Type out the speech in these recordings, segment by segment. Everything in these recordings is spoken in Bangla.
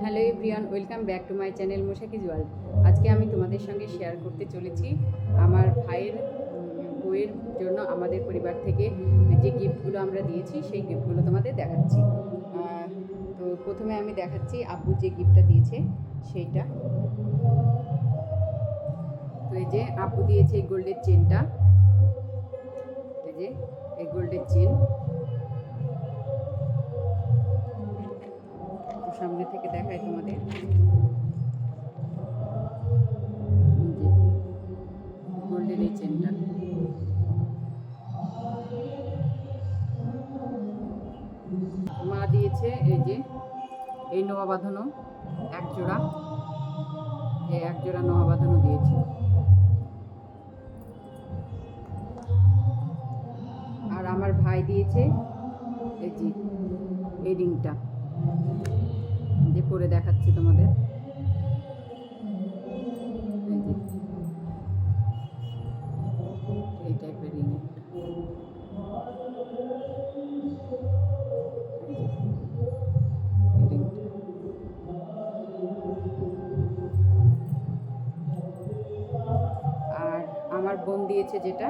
Hello everyone welcome back to my channel Moshakij world আজকে আমি তোমাদের সঙ্গে শেয়ার করতে চলেছি আমার ভাইয়ের উম, বউয়ের জন্য আমাদের পরিবার থেকে যে গিফটগুলো আমরা দিয়েছি সেই গিফটগুলো তোমাদের দেখাচ্ছি। তো প্রথমে আমি দেখাচ্ছি আব্বু যে গিফটটা দিয়েছে সেইটা। তো এই যে আব্বু দিয়েছে এই গোল্ডের চেনটা। সামনে থেকে দেখাই তোমাদের। এই গোল্ডের এই চেনটা মা দিয়েছে এই যে, এই নোয়া বাঁধানো এক জোড়া। এই এক জোড়া নোয়া বাঁধানো দিয়েছে। আর আমার ভাই দিয়েছে এই যে, এই রিংটা। যে পরে দেখাচ্ছি তোমাদের। এই টাইপের আর আমার বোন দিয়েছে যেটা,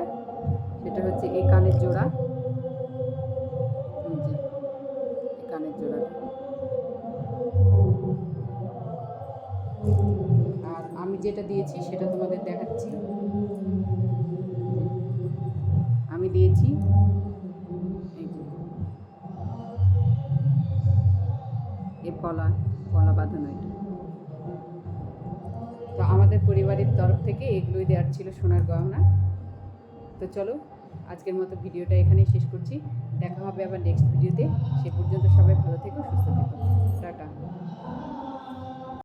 সেটা হচ্ছে এই কানের জোড়া। আর আমি যেটা দিয়েছি সেটা তোমাদের দেখাচ্ছি। আমি দিয়েছি এই পলা পলা বাঁধানো তো আমাদের পরিবারের তরফ থেকে এগুলোই দেওয়ার ছিল সোনার গহনা। তো চলো, আজকের মতো ভিডিওটা এখানেই শেষ করছি। দেখা হবে আবার নেক্সট ভিডিওতে। সে পর্যন্ত সবাই ভালো থেকো, সুস্থ থেকো। টাটা।